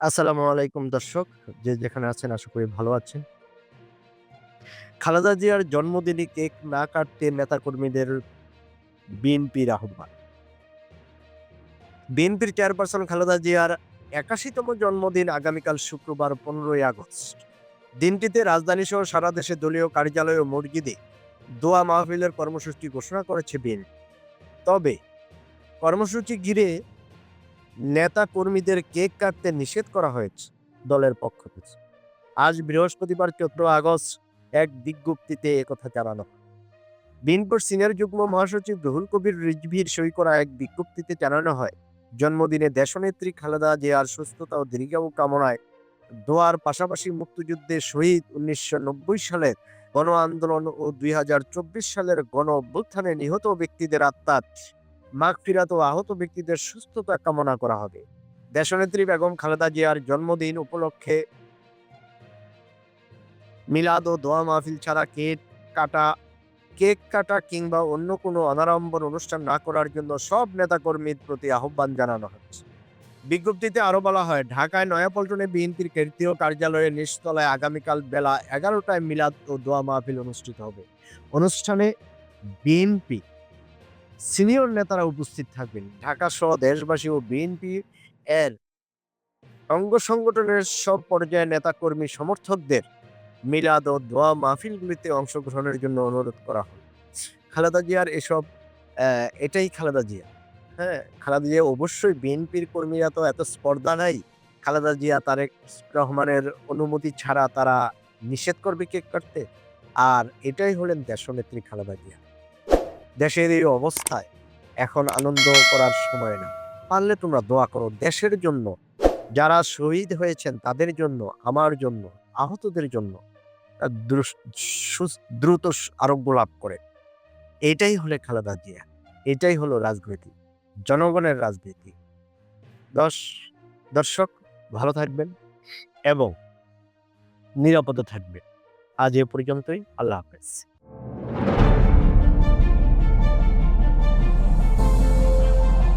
আসসালামু আলাইকুম দর্শক, যে যেখানে আছেন আশা করি ভালো আছেন। খালেদা জিয়ার জন্মদিনে কেক না কাটতে নেতাকর্মীদের বিএনপির আহ্বান। বিএনপির চেয়ারপারসন খালেদা জিয়ার একাশিতম জন্মদিন আগামীকাল শুক্রবার পনেরোই আগস্ট। দিনটিতে রাজধানী সহ সারা দেশে দলীয় কার্যালয় ও মসজিদে দোয়া মাহফিলের কর্মসূচি ঘোষণা করেছে বিএনপি। তবে কর্মসূচি ঘিরে নেতা কর্মীদের কেক কাটতে নিষেধ করা হয়েছে দলের পক্ষ থেকে আজ বৃহস্পতিবার চোদ্দ আগস্ট এক বিজ্ঞপ্তিতে একথা জানানো। বিএনপির সিনিয়র যুগ্ম মহাসচিব রুহুল কবির রিজভির সই করা এক বিজ্ঞপ্তিতে জানানো হয়, জন্মদিনে দেশনেত্রী খালেদা জিয়ার সুস্থতা ও দীর্ঘায়ু কামনায় দোয়ার পাশাপাশি মুক্তিযুদ্ধে শহীদ উনিশশো নব্বই সালের গণ আন্দোলন ও দুই হাজার চব্বিশ সালের গণ অভ্যুত্থানে নিহত ব্যক্তিদের আত্মার মাগফিরাত ও আহত ব্যক্তিদের সুস্থতা কামনা করা হবে। দেশনেত্রী বেগম খালেদা জিয়ার জন্মদিন উপলক্ষে মিলাদ ও দোয়া মাহফিল ছাড়া কেক কাটা কেক কাটা কিংবা অন্য কোনো অনাড়ম্বর অনুষ্ঠান না করার জন্য সব নেতাকর্মীর প্রতি আহ্বান জানানো হচ্ছে। বিজ্ঞপ্তিতে আরও বলা হয়, ঢাকায় নয়াপল্টনে বিএনপির কেন্দ্রীয় কার্যালয়ের নিচতলায় আগামীকাল বেলা এগারোটায় মিলাদ ও দোয়া মাহফিল অনুষ্ঠিত হবে। অনুষ্ঠানে বিএনপি সিনিয়র নেতারা উপস্থিত থাকবেন। ঢাকা সহ দেশবাসী ও বিএনপি এর অঙ্গ সংগঠনের সব পর্যায়ের নেতাকর্মী সমর্থকদের মিলাদ ও দোয়া মাহফিলগুলিতে অংশগ্রহণের জন্য অনুরোধ করা হয়। খালেদা জিয়ার এসব এটাই খালেদা জিয়া। হ্যাঁ খালেদা জিয়া অবশ্যই বিএনপির কর্মীরা তো এত স্পর্ধা নাই। খালেদা জিয়া, তারেক রহমানের অনুমতি ছাড়া তারা নিষেধ করবে কেক কাটতে আর এটাই হলেন দেশনেত্রী খালেদা জিয়া। দেশের এই অবস্থায় এখন আনন্দ করার সময় না। পারলে তোমরা দোয়া করো, দেশের জন্য, যারা শহীদ হয়েছেন তাদের জন্য, আমার জন্য, আহতদের জন্য দ্রুত আরোগ্য লাভ করে। এটাই হলে খালেদা জিয়া, এটাই হলো রাজনীতি, জনগণের রাজনীতি। দশ, দর্শক, ভালো থাকবেন এবং নিরাপদে থাকবেন। আজ এ পর্যন্তই, আল্লাহ হাফেজ।